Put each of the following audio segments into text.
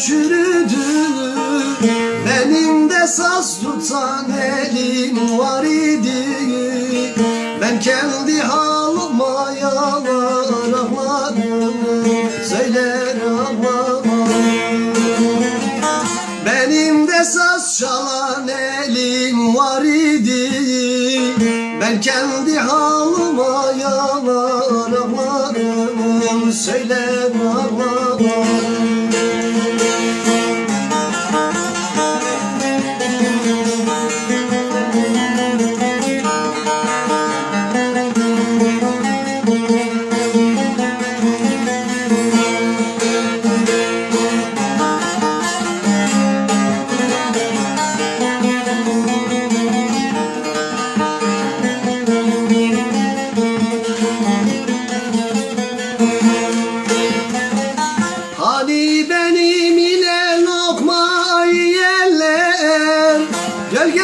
yapraklarım çürüdü Benim de saz tutan elim var idi. Ben kendi halıma yalar ağlarım Söyler ağlarım benim de saz çalan elim var idi. Ben kendi halıma yanar ağlarım Söyler ağlarım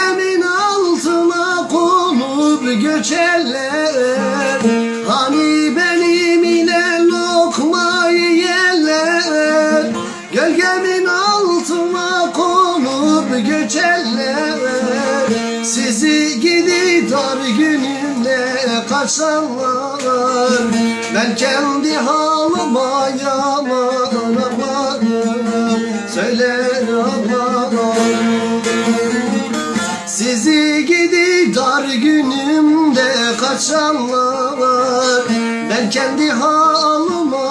Gölgemin altına konup göçerler Hani benim ile lokma yerler. Gölgemin altına konup göçerler Sizi gidi dar günümle kaçanlar Ben kendi halıma yaman Sizi gidi dar günümde kaçanlar Ben kendi halıma